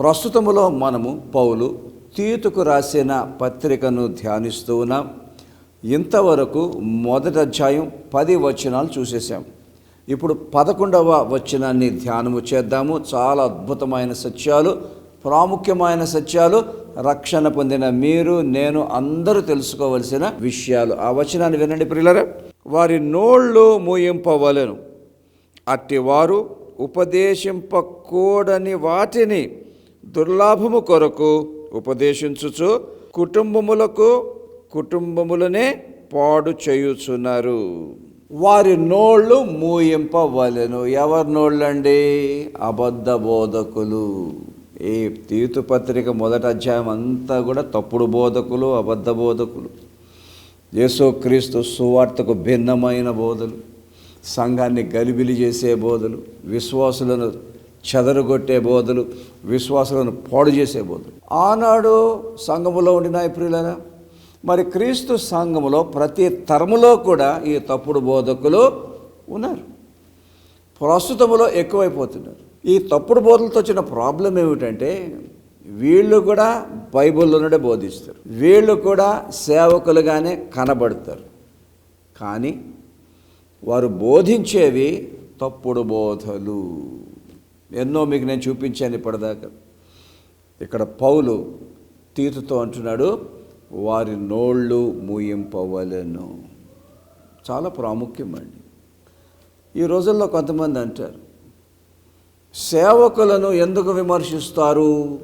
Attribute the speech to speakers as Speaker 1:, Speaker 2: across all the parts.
Speaker 1: ప్రస్తుతములో మనము పౌలు తీతుకు రాసిన పత్రికను ధ్యానిస్తూ ఉన్నాం. ఇంతవరకు మొదటి అధ్యాయం పది వచనాలు చూసేసాం ఇప్పుడు పదకొండవ వచనాన్ని ధ్యానము చేద్దాము. చాలా అద్భుతమైన సత్యాలు ప్రాముఖ్యమైన సత్యాలు రక్షణ పొందిన మీరు నేను అందరూ తెలుసుకోవలసిన విషయాలు. ఆ వచనాన్ని వినండి ప్రియులరా. వారి నోళ్ళు మూయింపవలను. అట్టివారు ఉపదేశింపకూడని వాటిని దుర్లాభము కొరకు ఉపదేశించుచు కుటుంబములకు కుటుంబములనే పాడు చేయుచున్నారు. వారి నోళ్ళు మూయింపవలెను. ఎవరి నోళ్ళండి? అబద్ధ బోధకులు. ఏ తీతు పత్రిక మొదటి అధ్యాయం అంతా కూడా తప్పుడు బోధకులు అబద్ధ బోధకులు. యేసుక్రీస్తు సువార్తకు భిన్నమైన బోధలు సంఘాన్ని గలిబిలి చేసే బోధలు విశ్వాసులను చెదరగొట్టే బోధలు విశ్వాసులను పాడు చేసే బోధలు. ఆనాడు సంఘములో ఉండిన ప్రియులరా మరి క్రీస్తు సంఘములో ప్రతి తరములో కూడా ఈ తప్పుడు బోధకులు ఉన్నారు. ప్రస్తుతములో ఎక్కువైపోతున్నారు. ఈ తప్పుడు బోధలతో వచ్చిన ప్రాబ్లం ఏమిటంటే వీళ్ళు కూడా బైబిల్లోనే బోధిస్తారు. వీళ్ళు కూడా సేవకులుగానే కనబడతారు. కానీ వారు బోధించేవి తప్పుడు బోధలు. ఎన్నో మీకు నేను చూపించాను ఇప్పటిదాకా. ఇక్కడ పౌలు తీతుతో అంటున్నాడు వారి నోళ్ళు మూయింపవలను. చాలా ప్రాముఖ్యమండి. ఈ రోజుల్లో కొంతమంది అంటారు సేవకులను ఎందుకు విమర్శిస్తారు?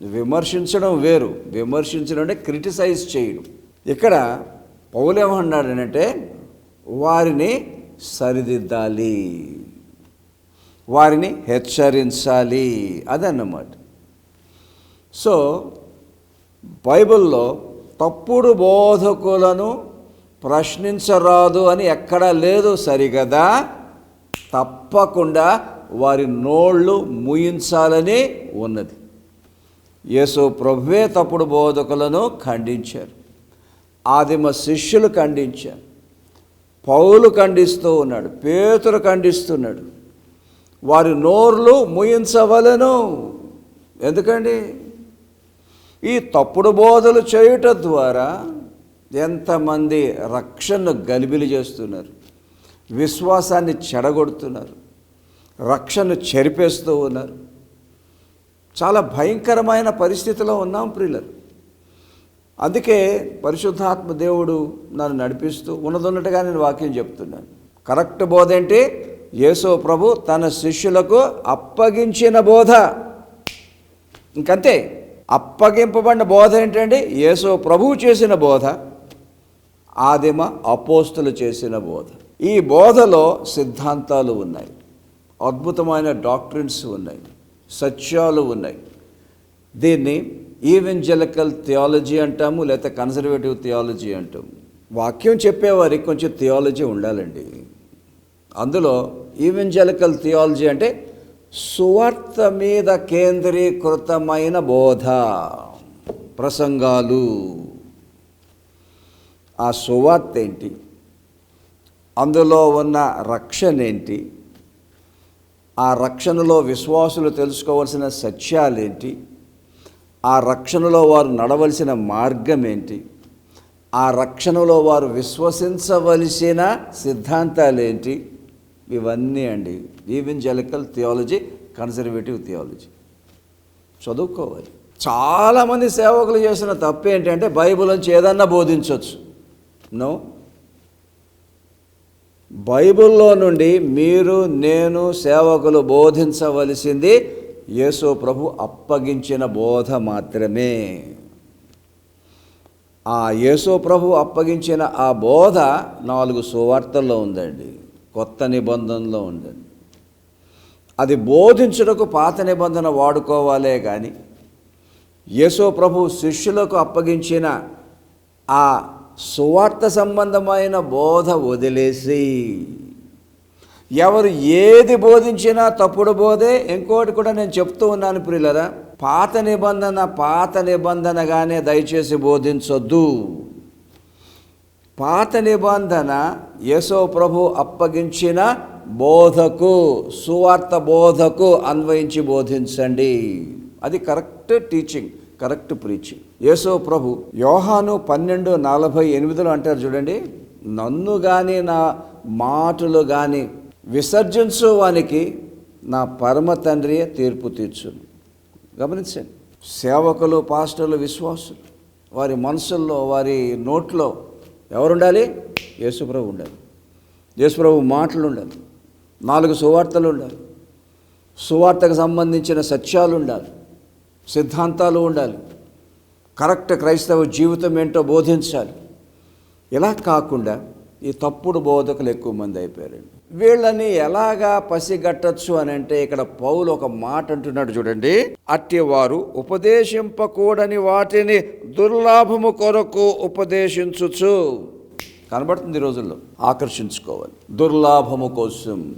Speaker 1: విమర్శించడం వేరు. విమర్శించడం అంటే క్రిటిసైజ్ చేయడం. ఇక్కడ పౌలేమన్నాడనంటే వారిని సరిదిద్దాలి. వారిని హెచ్చరించాలి అదన్నమాట. సో బైబిల్లో తప్పుడు బోధకులను ప్రశ్నించరాదు అని ఎక్కడా లేదు సరిగదా? తప్పకుండా వారి నోళ్ళు ముయించాలని ఉన్నది. యేసు ప్రభువే తప్పుడు బోధకులను ఖండించారు. ఆదిమ శిష్యులు ఖండించారు. పౌలు ఖండిస్తూ ఉన్నాడు పేతురు ఖండిస్తున్నాడు. వారి నోర్లు ముయించవలను. ఎందుకండి? ఈ తప్పుడు బోధలు చేయుట ద్వారా ఎంతమంది రక్షణను గలిబిలి చేస్తున్నారు. విశ్వాసాన్ని చెడగొడుతున్నారు. రక్షణను చెరిపేస్తూ ఉన్నారు. చాలా భయంకరమైన పరిస్థితిలో ఉన్నాం ప్రియులరు. అందుకే పరిశుద్ధాత్మ దేవుడు నన్ను నడిపిస్తూ ఉన్నదొన్నట్టుగా నేను వాక్యం చెప్తున్నాను. కరెక్ట్ బోధ ఏంటి? యేసో ప్రభు తన శిష్యులకు అప్పగించిన బోధ. ఇంకంతే అప్పగింపబడిన బోధ ఏంటండి యేసో ప్రభువు చేసిన బోధ ఆదిమ అపోస్తులు చేసిన బోధ. ఈ బోధలో సిద్ధాంతాలు ఉన్నాయి అద్భుతమైన డాక్ట్రిన్స్ ఉన్నాయి సత్యాలు ఉన్నాయి. దీన్ని ఈవెంజలికల్ థియాలజీ అంటాము లేకపోతే కన్సర్వేటివ్ థియాలజీ అంటాము. వాక్యం చెప్పేవారికి కొంచెం థియాలజీ ఉండాలండి. అందులో ఈవెంజలికల్ థియాలజీ అంటే సువార్త మీద కేంద్రీకృతమైన బోధ ప్రసంగాలు. ఆ సువార్త ఏంటి? అందులో ఉన్న రక్షణ ఏంటి? ఆ రక్షణలో విశ్వాసులు తెలుసుకోవాల్సిన సత్యాలేంటి? ఆ రక్షణలో వారు నడవలసిన మార్గం ఏంటి? ఆ రక్షణలో వారు విశ్వసించవలసిన సిద్ధాంతాలేంటి? ఇవన్నీ అండి. ఈవెంజలికల్ థియాలజీ కన్సర్వేటివ్ థియాలజీ చదువుకోవాలి. చాలామంది సేవకులు చేసిన తప్పు ఏంటంటే బైబిల్ నుంచి ఏదన్నా బోధించవచ్చు నో? బైబిల్లో నుండి మీరు నేను సేవకులు బోధించవలసింది యేసు ప్రభు అప్పగించిన బోధ మాత్రమే. ఆ యేసు ప్రభు అప్పగించిన ఆ బోధ నాలుగు సువార్తల్లో ఉందండి. కొత్త నిబంధనలో ఉందండి అది బోధించుటకు పాత నిబంధన వాడుకోవాలే కానీ యేసో ప్రభు శిష్యులకు అప్పగించిన ఆ సువార్త సంబంధమైన బోధ వదిలేసి ఎవరు ఏది బోధించినా తప్పుడు బోధే ఇంకోటి కూడా నేను చెప్తూ ఉన్నాను ప్రియులరా పాత నిబంధన పాత నిబంధనగానే దయచేసి బోధించొద్దు. పాత నిబంధన యేసో ప్రభు అప్పగించిన బోధకు సువార్త బోధకు అన్వయించి బోధించండి. అది కరెక్ట్ టీచింగ్ కరెక్ట్ ప్రీచింగ్. యేసో ప్రభు యోహాను పన్నెండు నలభై ఎనిమిదిలో అంటారు చూడండి నన్ను కానీ నా మాటలు కానీ విసర్జించు వానికి నా పరమ తండ్రియే తీర్పు తీర్చును. గమనించండి. సేవకులు పాస్టర్లు విశ్వాసులు వారి మనసుల్లో వారి నోట్లో ఎవరుండాలి? యేసుప్రభు ఉండాలి. యేసుప్రభు మాటలు ఉండాలి నాలుగు సువార్తలు ఉండాలి సువార్తకు సంబంధించిన సత్యాలు ఉండాలి సిద్ధాంతాలు ఉండాలి. కరెక్ట్ క్రైస్తవ జీవితం ఏంటో బోధించాలి. ఇలా కాకుండా ఈ తప్పుడు బోధకులు ఎక్కువ మంది అయిపోయారండి. వీళ్ళని ఎలాగా పసిగట్టచ్చు అని అంటే ఇక్కడ పౌలు ఒక మాట అంటున్నాడు చూడండి. అట్టి వారు ఉపదేశింపకూడని వాటిని దుర్లాభము కొరకు ఉపదేశించుచు. కనబడుతుంది ఈ రోజుల్లో. ఆకర్షించుకోవాలి. దుర్లాభము కోసం.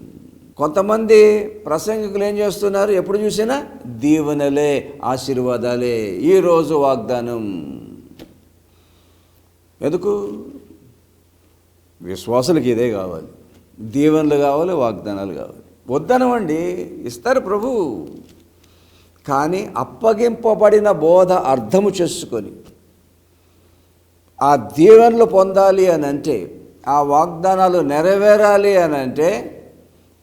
Speaker 1: కొంతమంది ప్రసంగికులు ఏం చేస్తున్నారు? ఎప్పుడు చూసినా? దీవెనలే ఆశీర్వాదాలే. ఈరోజు వాగ్దానం. ఎందుకు? విశ్వాసులకి ఇదే కావాలి. దీవెనలు కావాలి వాగ్దానాలు కావాలి. వద్దనమండి ఇస్తారు ప్రభు. కానీ అప్పగింపబడిన బోధ అర్థము చేసుకొని ఆ దీవెనలు పొందాలి అని అంటే ఆ వాగ్దానాలు నెరవేరాలి అని అంటే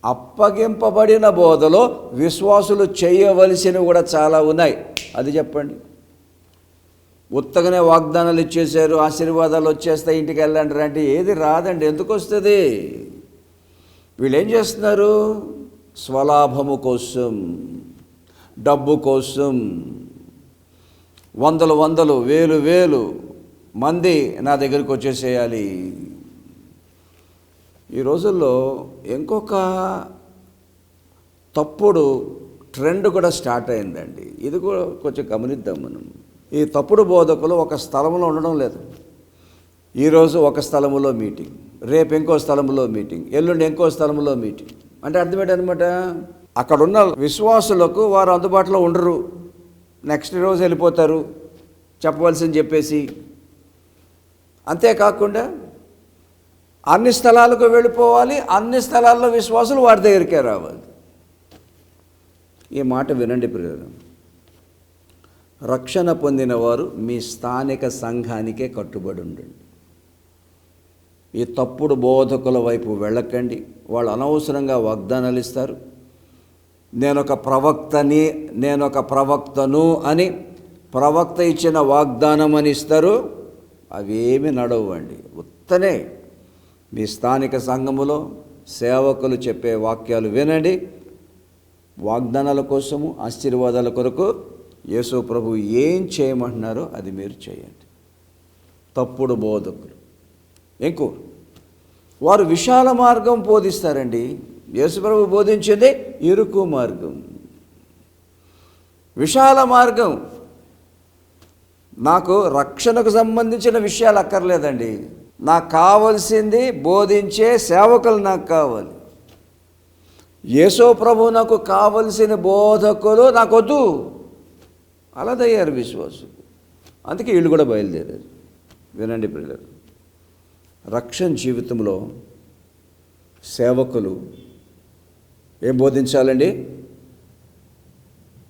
Speaker 1: అప్పగింపబడిన బోధలో విశ్వాసులు చేయవలసినవి కూడా చాలా ఉన్నాయి. అది చెప్పండి. ఉత్తగానే వాగ్దానాలు ఇచ్చేశారు ఆశీర్వాదాలు వచ్చేస్తాయి ఇంటికి వెళ్ళండి అంటే ఏది రాదండి ఎందుకు వస్తుంది? వీళ్ళు ఏం చేస్తున్నారు? స్వలాభము కోసం డబ్బు కోసం వందలు వందలు వేలు వేలు మంది నా దగ్గరికి వచ్చేసేయాలి. ఈ రోజుల్లో ఇంకొక తప్పుడు ట్రెండ్ కూడా స్టార్ట్ అయిందండి. ఇది కూడా కొంచెం గమనిద్దాం మనం. ఈ తప్పుడు బోధకులు ఒక స్థలంలో ఉండడం లేదు. ఈరోజు ఒక స్థలంలో మీటింగ్ రేపు ఇంకో స్థలంలో మీటింగ్ ఎల్లుండి ఇంకో స్థలంలో మీటింగ్. అంటే అర్థమేటనమాట ఏంటనమాట? అక్కడ ఉన్న విశ్వాసులకు వారు అందుబాటులో ఉండరు. నెక్స్ట్ రోజు వెళ్ళిపోతారు చెప్పవలసింది చెప్పేసి. అంతేకాకుండా అన్ని స్థలాలకు వెళ్ళిపోవాలి అన్ని స్థలాల్లో విశ్వాసులు వారి దగ్గరికే రావాలి. ఈ మాట వినండి ప్రియులు రక్షణ పొందినవారు మీ స్థానిక సంఘానికే కట్టుబడి ఉండండి. ఈ తప్పుడు బోధకుల వైపు వెళ్ళకండి. వాళ్ళు అనవసరంగా వాగ్దానాలు ఇస్తారు. నేనొక ప్రవక్తని నేనొక ప్రవక్తను అని ప్రవక్త ఇచ్చిన వాగ్దానం అని ఇస్తారు. అవేమి నడవండి. ఉత్తనే మీ స్థానిక సంఘములో సేవకులు చెప్పే వాక్యాలు వినండి. వాగ్దానాల కోసము ఆశీర్వాదాల కొరకు యేసు ప్రభు ఏం చేయమంటున్నారో అది మీరు చేయండి. తప్పుడు బోధకులు. ఇంకో వారు విశాల మార్గం బోధిస్తారండి. యేసుప్రభు బోధించింది ఇరుకు మార్గం. విశాల మార్గం. నాకు రక్షణకు సంబంధించిన విషయాలు అక్కర్లేదండి. నాకు కావలసింది బోధించే సేవకులు నాకు కావాలి. యేసో ప్రభు నాకు కావలసిన బోధకులు నాకొద్దు. అలాదయ్యారు విశ్వాసులు. అందుకే వీళ్ళు కూడా బయలుదేరారు. వినండి పిల్లలు రక్షణ జీవితంలో సేవకులు ఏం బోధించాలండి?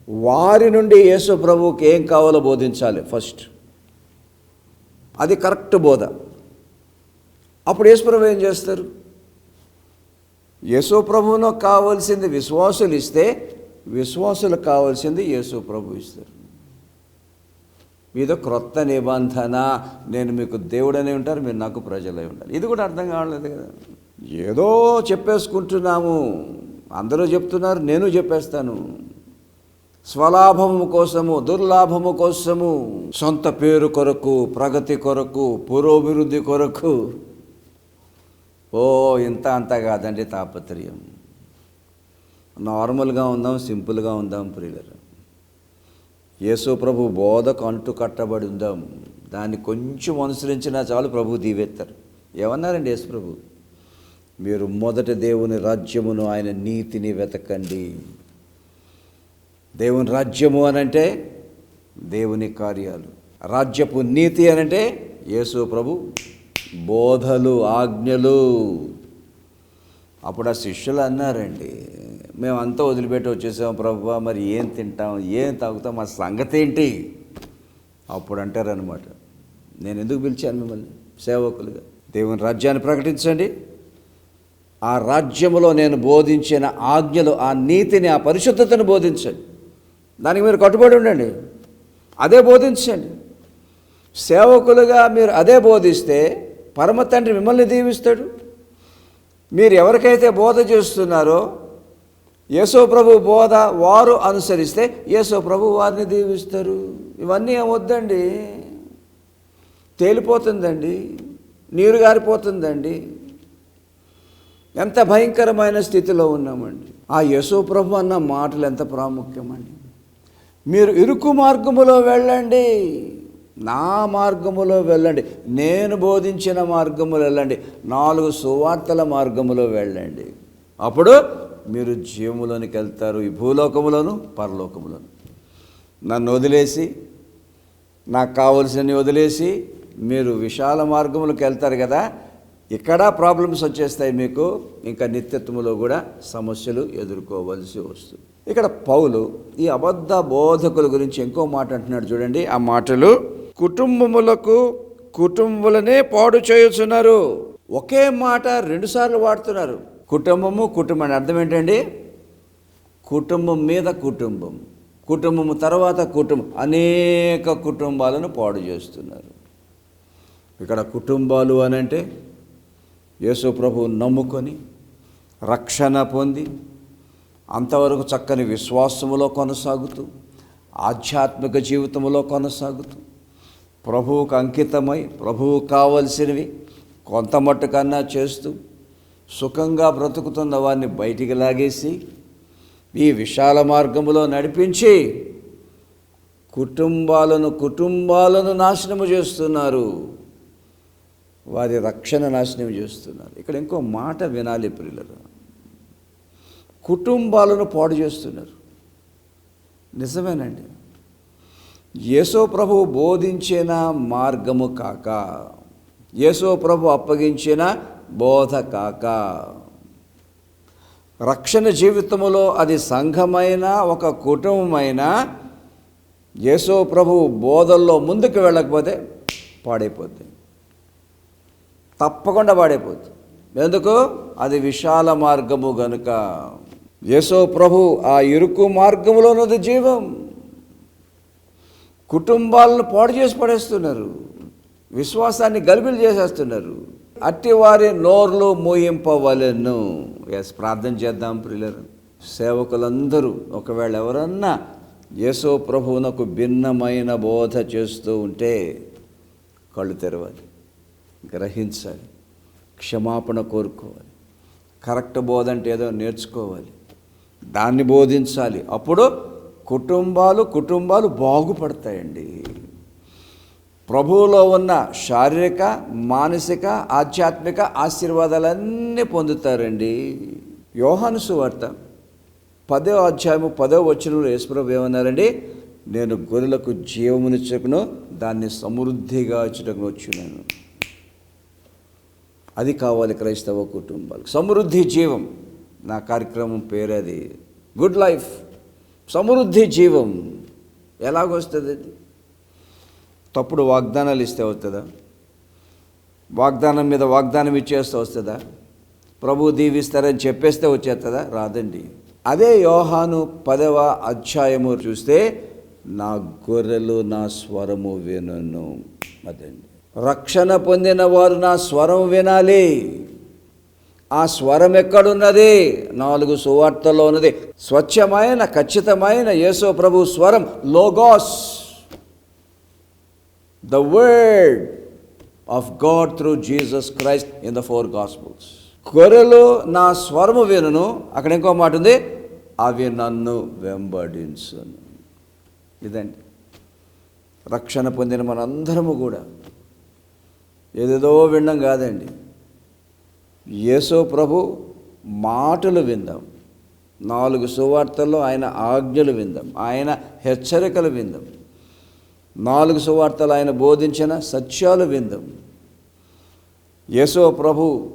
Speaker 1: వారి నుండి యేసు ప్రభువుకి ఏం కావాలో బోధించాలి ఫస్ట్. అది కరెక్ట్ బోధ. అప్పుడు యేసుప్రభు ఏం చేస్తారు? యేసు ప్రభువును కావాల్సింది విశ్వాసులు ఇస్తే విశ్వాసులకు కావాల్సింది యేసు ప్రభు ఇస్తారు. మీదో క్రొత్త నిబంధన. నేను మీకు దేవుడనే ఉంటారు మీరు నాకు ప్రజలై ఉండాలి. ఇది కూడా అర్థం కావట్లేదు కదా. ఏదో చెప్పేసుకుంటున్నాము. అందరూ చెప్తున్నారు నేను చెప్పేస్తాను. స్వలాభము కోసము దుర్లాభము కోసము సొంత పేరు కొరకు ప్రగతి కొరకు పురోభివృద్ధి కొరకు. ఓ ఇంత అంత కాదండి తాపత్రయం. నార్మల్గా ఉందాం సింపుల్గా ఉందాం ప్రియులరు. యేసు ప్రభు బోధకు అంటు కట్టబడి ఉందాం దాన్ని కొంచెం అనుసరించినా చాలు ప్రభు దీవెత్తారు. ఏమన్నారండి యేసు ప్రభు? మీరు మొదట దేవుని రాజ్యమును ఆయన నీతిని వెతకండి. దేవుని రాజ్యము అనంటే దేవుని కార్యాలు. రాజ్యపు నీతి అనంటే యేసు ప్రభు బోధలు ఆజ్ఞలు. అప్పుడు ఆ శిష్యులు అన్నారండి మేము అంతా వదిలిపెట్టి వచ్చేసాం ప్రభు మరి ఏం తింటాం ఏం తాగుతాం మా సంగతి ఏంటి అప్పుడు అంటారనమాట నేను ఎందుకు పిలిచాను మిమ్మల్ని? సేవకులుగా. దేవుని రాజ్యాన్ని ప్రకటించండి. ఆ రాజ్యములో నేను బోధించిన ఆజ్ఞలు ఆ నీతిని ఆ పరిశుద్ధతను బోధించండి. దానికి మీరు కట్టుబడి ఉండండి. అదే బోధించండి. సేవకులుగా మీరు అదే బోధిస్తే పరమ తండ్రి మిమ్మల్ని దీవిస్తాడు. మీరు ఎవరికైతే బోధ చేస్తున్నారో యేసో ప్రభు బోధ వారు అనుసరిస్తే యేసో ప్రభు వారిని దీవిస్తారు. ఇవన్నీ ఏమొద్దండి తేలిపోతుందండి. నీరు గారిపోతుందండి. ఎంత భయంకరమైన స్థితిలో ఉన్నామండి. ఆ యేసో ప్రభు అన్న మాటలు ఎంత ప్రాముఖ్యమండి. మీరు ఇరుకు మార్గములో వెళ్ళండి. నా మార్గములో వెళ్ళండి. నేను బోధించిన మార్గములో వెళ్ళండి. నాలుగు సువార్తల మార్గములో వెళ్ళండి. అప్పుడు మీరు జీవములోనికి వెళ్తారు ఈ భూలోకములోను పరలోకములోను. నన్ను వదిలేసి నాకు కావలసినవి వదిలేసి మీరు విశాల మార్గములకు వెళ్తారు కదా ఇక్కడ ప్రాబ్లమ్స్ వచ్చేస్తాయి మీకు ఇంకా నిత్యత్వములో కూడా సమస్యలు ఎదుర్కోవలసి వస్తుంది. ఇక్కడ పౌలు ఈ అబద్ధ బోధకుల గురించి ఇంకో మాట అంటున్నాడు చూడండి. ఆ మాటలు కుటుంబములకు కుటుంబులనే పాడు చేయుచున్నారు. ఒకే మాట రెండుసార్లు వాడుతున్నారు. కుటుంబము కుటుంబం అని అర్థం ఏంటండి? కుటుంబం మీద కుటుంబం కుటుంబము తర్వాత కుటుంబం అనేక కుటుంబాలను పాడు చేస్తున్నారు. ఇక్కడ కుటుంబాలు అని అంటే యేసు ప్రభు నమ్ముకొని రక్షణ పొంది అంతవరకు చక్కని విశ్వాసములో కొనసాగుతూ ఆధ్యాత్మిక జీవితంలో కొనసాగుతూ ప్రభువుకు అంకితమై ప్రభువు కావలసినవి కొంత మట్టుకన్నా చేస్తూ సుఖంగా బ్రతుకుతున్న వారిని బయటికి లాగేసి ఈ విశాల మార్గములో నడిపించి కుటుంబాలను కుటుంబాలను నాశనము చేస్తున్నారు. వారి రక్షణ నాశనం చేస్తున్నారు. ఇక్కడ ఇంకో మాట వినాలి పిల్లలు కుటుంబాలను పాడు చేస్తున్నారు. నిజమేనండి. యేసో ప్రభు బోధించిన మార్గము కాక యేసో ప్రభు అప్పగించిన బోధ కాక రక్షణ జీవితములో అది సంఘమైన ఒక కుటుంబమైన యేసో ప్రభు బోధల్లో ముందుకు వెళ్ళకపోతే పాడైపోద్ది. తప్పకుండా పాడైపోద్ది. ఎందుకు? అది విశాల మార్గము గనుక. యేసో ప్రభు ఆ ఇరుకు మార్గములో ఉన్నది జీవం. కుటుంబాలను పాడు చేసి పడేస్తున్నారు. విశ్వాసాన్ని గలిబిలు చేసేస్తున్నారు. అట్టి వారి నోర్లు మూయింపవలెను. ఎస్ ప్రార్థన చేద్దాం ప్రియులరు. సేవకులందరూ ఒకవేళ ఎవరన్నా యేసో ప్రభువునకు భిన్నమైన బోధ చేస్తూ ఉంటే కళ్ళు తెరవాలి గ్రహించాలి క్షమాపణ కోరుకోవాలి కరెక్ట్ బోధ అంటే ఏదో నేర్చుకోవాలి దాన్ని బోధించాలి. అప్పుడు కుటుంబాలు కుటుంబాలు బాగుపడతాయండి. ప్రభువులో ఉన్న శారీరక మానసిక ఆధ్యాత్మిక ఆశీర్వాదాలన్నీ పొందుతారండి. యోహాను సువార్త పదో అధ్యాయము పదో వచనంలో యేసుప్రభు ఏమన్నారండి? నేను గొర్రెలకు జీవమునిచ్చకును దాన్ని సమృద్ధిగా ఇచ్చటకు వచ్చినాను అది కావాలి క్రైస్తవ కుటుంబాలకు. సమృద్ధి జీవం. నా కార్యక్రమం పేరు అది. Good life. సమృద్ధి జీవం. ఎలాగొస్తుంది అది తప్పుడు వాగ్దానాలు ఇస్తే వస్తుందా? వాగ్దానం మీద వాగ్దానం ఇచ్చేస్తే వస్తుందా? ప్రభు దీవిస్తారని చెప్పేస్తే వచ్చేస్తుందా? రాదండి. అదే యోహాను పదవ అధ్యాయము చూస్తే నా గొర్రెలు నా స్వరము వినను. అదండి. రక్షణ పొందిన వారు నా స్వరం వినాలి. ఆ స్వరం ఎక్కడున్నది? నాలుగు సువార్తల్లో ఉన్నది. స్వచ్ఛమైన ఖచ్చితమైన యేసో ప్రభు స్వరం logos. The word of God through Jesus Christ in the four gospels గొర్రెలు నా స్వరము వినును అక్కడ ఇంకో మాట ఉంది అవి నన్ను వెంబడించును. ఇదండి. రక్షణ పొందిన మనందరము కూడా. ఏదేదో వినడం కాదండి. యేసో ప్రభు మాటలు విందాం. నాలుగు సువార్తల్లో ఆయన ఆజ్ఞలు విందాం. ఆయన హెచ్చరికలు విందాం. నాలుగు సువార్తలు ఆయన బోధించిన సత్యాలు విందాం. యేసో ప్రభు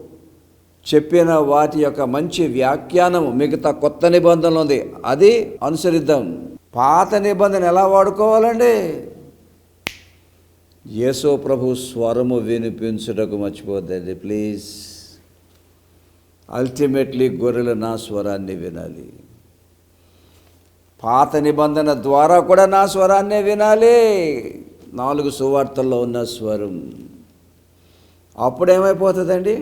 Speaker 1: చెప్పిన వాటి యొక్క మంచి వ్యాఖ్యానం మిగతా కొత్త నిబంధనలు ఉంది. అది అనుసరిద్దాం. పాత నిబంధన ఎలా వాడుకోవాలండి? యేసో ప్రభు స్వరము వినిపించుటకు మర్చిపోద్దండి ప్లీజ్. అల్టిమేట్లీ గొర్రెలు నా స్వరాన్ని వినాలి. పాత నిబంధన ద్వారా కూడా నా స్వరాన్నే వినాలి. నాలుగు సువార్తల్లో ఉన్న స్వరం. అప్పుడేమైపోతుందండి?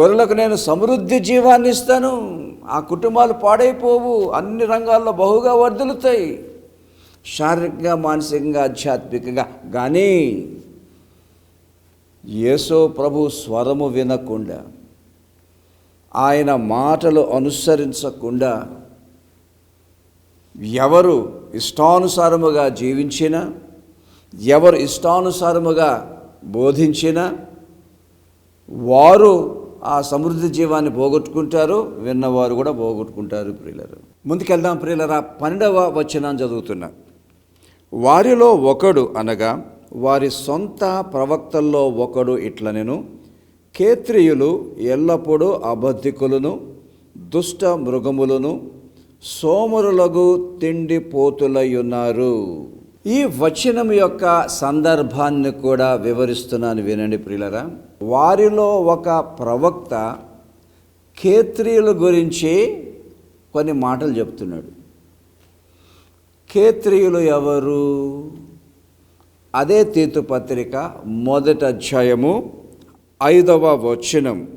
Speaker 1: గొర్రెలకు నేను సమృద్ధి జీవాన్ని ఇస్తాను. ఆ కుటుంబాలు పాడైపోవు. అన్ని రంగాల్లో బహుగా వర్ధులుతాయి. శారీరకంగా మానసికంగా ఆధ్యాత్మికంగా. కానీ యేసో ప్రభు స్వరము వినకుండా ఆయన మాటలు అనుసరించకుండా ఎవరు ఇష్టానుసారముగా జీవించినా ఎవరు ఇష్టానుసారముగా బోధించినా వారు ఆ సమృద్ధి జీవాన్ని పోగొట్టుకుంటారు విన్నవారు కూడా పోగొట్టుకుంటారు ప్రియులరు. ముందుకెళ్దాం ప్రియులరా పన్నెండవ వచనం చదువుతున్నా. వారిలో ఒకడు అనగా వారి సొంత ప్రవక్తల్లో ఒకడు ఇట్ల నేను కేత్రియులు ఎల్లప్పుడూ అబద్ధికులను దుష్ట మృగములను సోమరులగు తిండి పోతులయ్యున్నారు. ఈ వచనం యొక్క సందర్భాన్ని కూడా వివరిస్తున్నాను వినండి ప్రియులరా. వారిలో ఒక ప్రవక్త కేత్రియుల గురించి కొన్ని మాటలు చెప్తున్నాడు. కేత్రియులు ఎవరు? అదే తీతు పత్రిక మొదటి అధ్యాయము ఐదవ వచనం.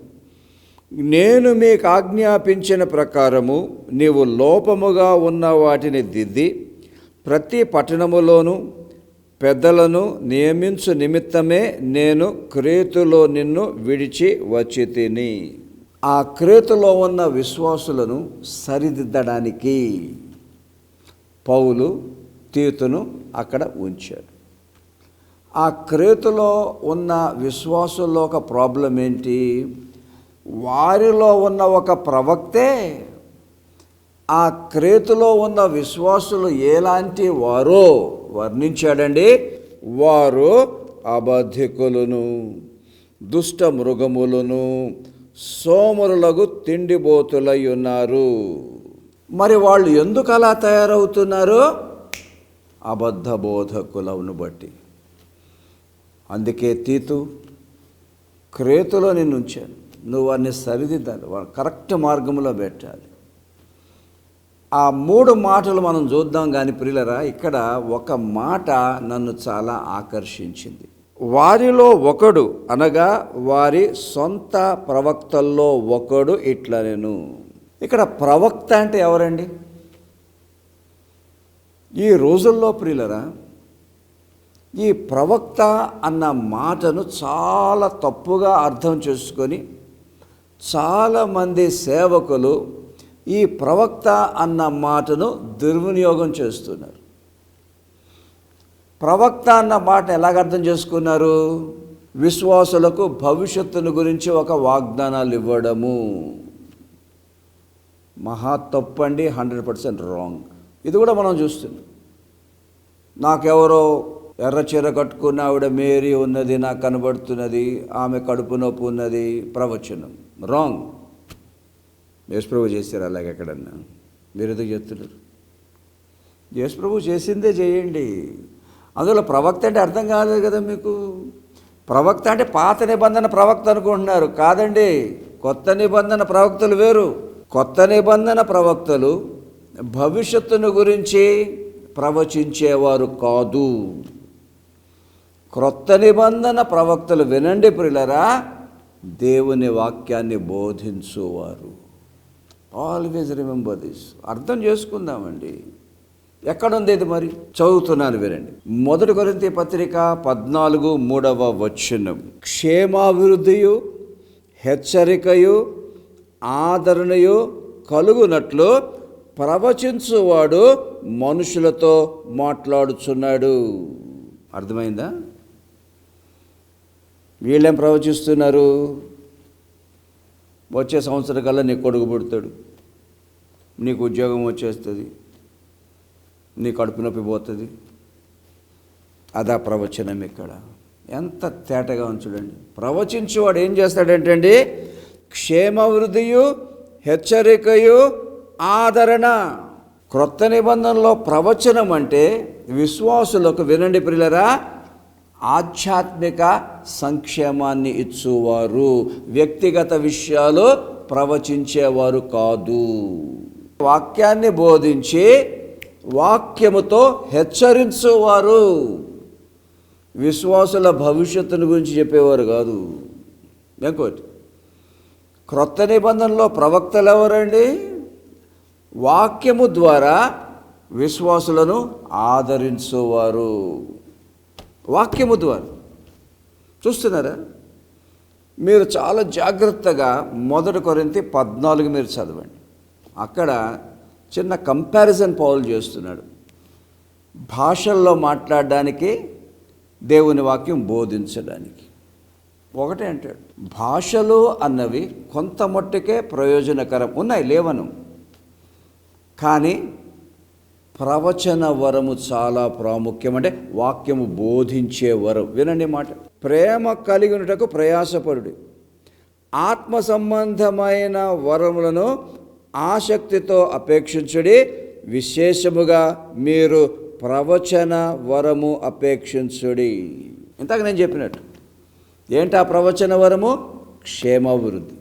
Speaker 1: నేను మీకు ఆజ్ఞాపించిన ప్రకారము నీవు లోపముగా ఉన్న వాటిని దిద్ది ప్రతి పట్టణములోనూ పెద్దలను నియమించు నిమిత్తమే నేను క్రేతులో నిన్ను విడిచి వచ్చి తిని ఆ క్రేతులో ఉన్న విశ్వాసులను సరిదిద్దడానికి పౌలు తీతును అక్కడ ఉంచాడు. ఆ క్రేతులో ఉన్న విశ్వాసుల్లో ఒక ప్రాబ్లం ఏంటి వారిలో ఉన్న ఒక ప్రవక్తే ఆ క్రేతులో ఉన్న విశ్వాసులు ఎలాంటి వారో వర్ణించాడండి? వారు అబద్ధికులను దుష్ట మృగములను సోమరులకు తిండిబోతులై ఉన్నారు. మరి వాళ్ళు ఎందుకు అలా తయారవుతున్నారు? అబద్ధ బోధకులను బట్టి. అందుకే తీతు క్రేతులో నిన్నుంచాను. నువ్వు వారిని సరిదిద్దాలి వారు కరెక్ట్ మార్గంలో పెట్టాలి. ఆ మూడు మాటలు మనం చూద్దాం కానీ ప్రియులరా ఇక్కడ ఒక మాట నన్ను చాలా ఆకర్షించింది. వారిలో ఒకడు అనగా వారి సొంత ప్రవక్తల్లో ఒకడు ఇట్లా నేను ఇక్కడ ప్రవక్త అంటే ఎవరండి? ఈ రోజుల్లో ప్రియులరా ఈ ప్రవక్త అన్న మాటను చాలా తప్పుగా అర్థం చేసుకొని చాలామంది సేవకులు ఈ ప్రవక్త అన్న మాటను దుర్వినియోగం చేస్తున్నారు. ప్రవక్త అన్న మాటను ఎలాగ అర్థం చేసుకున్నారు? విశ్వాసులకు భవిష్యత్తును గురించి ఒక వాగ్దానాలు ఇవ్వడము. మహా తప్పండి హండ్రెడ్ పర్సెంట్ రాంగ్. ఇది కూడా మనం చూస్తున్నాం. నాకెవరో ఎర్ర చీర కట్టుకున్న ఆవిడ మేరీ ఉన్నది నాకు కనబడుతున్నది ఆమె కడుపు నొప్పి ఉన్నది ప్రవచనం. రాంగ్ యేసుప్రభు చేశారు అలాగే ఎక్కడన్నా? మీరు ఎందుకు చెప్తున్నారు? యేసుప్రభు చేసిందే చేయండి. అందులో ప్రవక్త అంటే అర్థం కాలేదు కదా మీకు? ప్రవక్త అంటే పాత నిబంధన ప్రవక్త అనుకుంటున్నారు. కాదండి కొత్త నిబంధన ప్రవక్తలు వేరు. కొత్త నిబంధన ప్రవక్తలు భవిష్యత్తును గురించి ప్రవచించేవారు కాదు. క్రొత్త నిబంధన ప్రవక్తలు వినండి ప్రిలరా దేవుని వాక్యాన్ని బోధించువారు. ఆల్వేజ్ రిమెంబర్ దిస్ అర్థం చేసుకుందామండి. ఎక్కడుంది ఇది మరి? చదువుతున్నాను వినండి. మొదటి కొరింతి పత్రిక పద్నాలుగు మూడవ వచనం. క్షేమాభివృద్ధియు హెచ్చరికయు ఆదరణయు కలుగునట్లు ప్రవచించువాడు మనుషులతో మాట్లాడుచున్నాడు. అర్థమైందా? వీళ్ళేం ప్రవచిస్తున్నారు? వచ్చే సంవత్సరం కల్లా నీ కొడుకు పుడతాడు. నీకు ఉద్యోగం వచ్చేస్తుంది. నీ కడుపు నొప్పి పోతుంది. అదా ప్రవచనం ఇక్కడ. ఎంత తేటగా ఉంచుడండి. చూడండి ప్రవచించేవాడు ఏం చేస్తాడంటే అండి క్షేమవృద్ధియు హెచ్చరికయు ఆదరణ. క్రొత్త నిబంధనలో ప్రవచనం అంటే విశ్వాసులకు వినండి పిల్లరా ఆధ్యాత్మిక సంక్షేమాన్ని ఇచ్చువారు. వ్యక్తిగత విషయాలు ప్రవచించేవారు కాదు. వాక్యాన్ని బోధించి వాక్యముతో హెచ్చరించువారు. విశ్వాసుల భవిష్యత్తును గురించి చెప్పేవారు కాదు. ఇంకోటి క్రొత్త నిబంధనలో ప్రవక్తలు ఎవరండి? వాక్యము ద్వారా విశ్వాసులను ఆదరించువారు. వాక్యము ద్వారా. చూస్తున్నారా? మీరు చాలా జాగ్రత్తగా మొదటి కొరింతి పద్నాలుగు మీరు చదవండి. అక్కడ చిన్న కంపారిజన్ పౌలు చేస్తున్నాడు. భాషల్లో మాట్లాడడానికి దేవుని వాక్యం బోధించడానికి. ఒకటే అంటాడు భాషలు అన్నవి కొంత మట్టుకే ప్రయోజనకరం ఉన్నాయి లేవను. కానీ ప్రవచన వరము చాలా ప్రాముఖ్యం. అంటే వాక్యము బోధించే వరం. వినండి మాట. ప్రేమ కలిగినటకు ప్రయాసపరుడు ఆత్మ సంబంధమైన వరములను ఆసక్తితో అపేక్షించుడి. విశేషముగా మీరు ప్రవచన వరము అపేక్షించుడి. ఇంతకు నేను చెప్పినట్టు. ఏంటి ఆ ప్రవచన వరము? క్షేమాభివృద్ధి.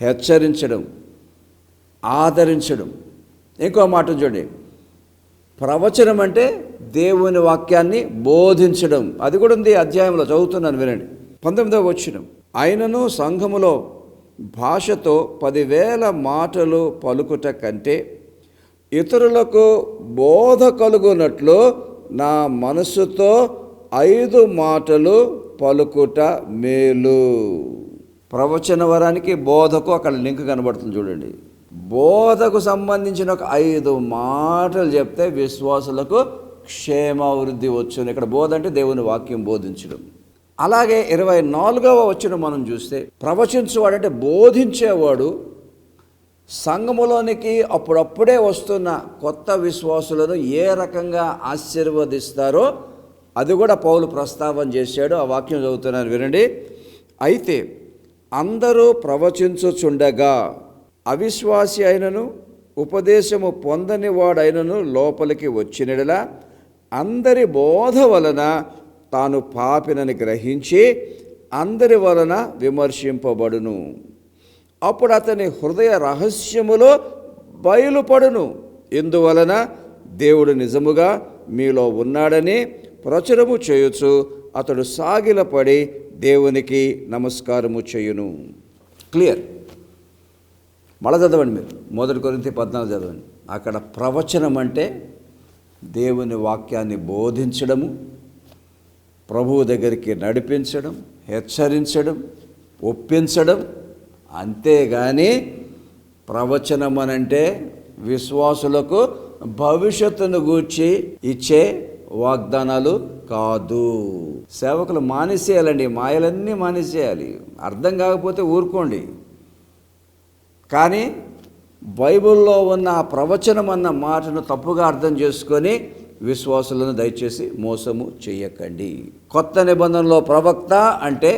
Speaker 1: హెచ్చరించడం. ఆదరించడం. ఇంకో మాట చూడండి. ప్రవచనం అంటే దేవుని వాక్యాన్ని బోధించడం. అది కూడా ఉంది అధ్యాయంలో చదువుతున్నాను వినండి. పంతొమ్మిదవ వచ్చినం ఆయనను సంఘములో భాషతో పదివేల మాటలు పలుకుట కంటే ఇతరులకు బోధ కలుగునట్లు నా మనసుతో ఐదు మాటలు పలుకుట మేలు. ప్రవచన వరానికి బోధకు అక్కడ లింక్ కనబడుతుంది చూడండి. బోధకు సంబంధించిన ఒక ఐదు మాటలు చెప్తే విశ్వాసులకు క్షేమాభివృద్ధి వచ్చును. ఇక్కడ బోధ అంటే దేవుని వాక్యం బోధించడం. అలాగే ఇరవై నాలుగవ వచ్చిన మనం చూస్తే ప్రవచించేవాడంటే బోధించేవాడు సంఘములోనికి అప్పుడప్పుడే వస్తున్న కొత్త విశ్వాసులను ఏ రకంగా ఆశీర్వదిస్తారో అది కూడా పౌలు ప్రస్తావన చేశాడు. ఆ వాక్యం చదువుతున్నాను వినండి. అయితే అందరూ ప్రవచించుచుండగా అవిశ్వాసి అయినను ఉపదేశము పొందని వాడైనను లోపలికి వచ్చినడలా అందరి బోధ వలన తాను పాపినని గ్రహించి అందరి వలన విమర్శింపబడును. అప్పుడు అతని హృదయ రహస్యములో బయలుపడును. ఎందువలన దేవుడు నిజముగా మీలో ఉన్నాడని ప్రచురము చేయొచ్చు అతడు సాగిలపడి దేవునికి నమస్కారము చేయును. క్లియర్? మళ్ళా చదవండి మీరు. మొదటి కొరింత పద్నాలుగు చదవండి. అక్కడ ప్రవచనం అంటే దేవుని వాక్యాన్ని బోధించడము ప్రభువు దగ్గరికి నడిపించడం హెచ్చరించడం ఒప్పించడం అంతేగాని ప్రవచనం అనంటే విశ్వాసులకు భవిష్యత్తును గూర్చి ఇచ్చే వాగ్దానాలు కాదు. సేవకులు మానేసేయాలండి. మాయలన్నీ మానేసేయాలి. అర్థం కాకపోతే ఊరుకోండి. కానీ బైబిల్లో ఉన్న ఆ ప్రవచనం అన్న మాటను తప్పుగా అర్థం చేసుకొని విశ్వాసులను దయచేసి మోసము చేయకండి. కొత్త నిబంధనలో ప్రవక్త అంటే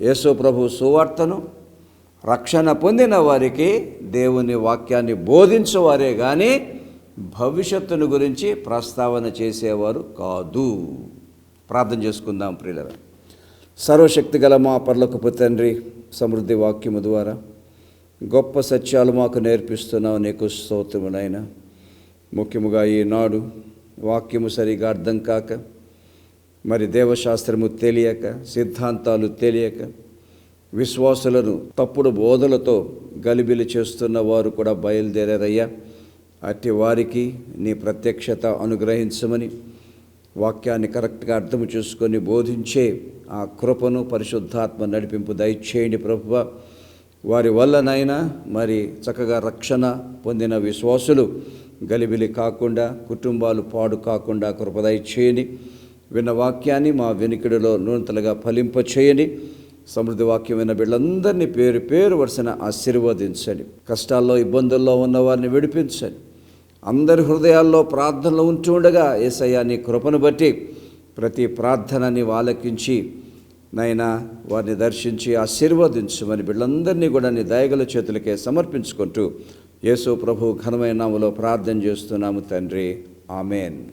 Speaker 1: యేసు ప్రభు సువార్తను రక్షణ పొందిన వారికి దేవుని వాక్యాన్ని బోధించేవారే కానీ భవిష్యత్తును గురించి ప్రస్తావన చేసేవారు కాదు. ప్రార్థన చేసుకుందాం ప్రియుల సర్వశక్తి గల మా పర్లకు తండ్రి సమృద్ధి వాక్యము ద్వారా గొప్ప సత్యాలు మాకు నేర్పిస్తున్నావు నీకు స్తోత్రమునైనా ముఖ్యముగా ఈనాడు వాక్యము సరిగా అర్థం కాక మరి దేవశాస్త్రము తెలియక సిద్ధాంతాలు తెలియక విశ్వాసులను తప్పుడు బోధలతో గలిబిలి చేస్తున్న వారు కూడా బయలుదేరారయ్యా. అట్టి వారికి నీ ప్రత్యక్షత అనుగ్రహించమని వాక్యాన్ని కరెక్ట్గా అర్థం చేసుకొని బోధించే ఆ కృపను పరిశుద్ధాత్మ నడిపింపు దయచేయండి ప్రభువ. వారి వల్లనైనా మరి చక్కగా రక్షణ పొందిన విశ్వాసులు గలిబిలి కాకుండా కుటుంబాలు పాడు కాకుండా కృపదయ చేయని విన్న వాక్యాన్ని మా వెనుకడిలో నూనెతలుగా ఫలింపచేయండి సమృద్ధి వాక్యం విన్న వీళ్ళందరినీ పేరు పేరు వరుసన ఆశీర్వదించండి. కష్టాల్లో ఇబ్బందుల్లో ఉన్న వారిని విడిపించండి. అందరి హృదయాల్లో ప్రార్థనలు ఉంటుండగా ఉండగా నీ కృపను బట్టి ప్రతి ప్రార్థనని ఆలకించి నైనా వారిని దర్శించి ఆశీర్వదించమని వీళ్ళందరినీ కూడా నీ దయగల చేతులకే సమర్పించుకుంటూ యేసు ప్రభు ఘనమైన నామలో ప్రార్థన చేస్తున్నాము తండ్రి. ఆమెన్.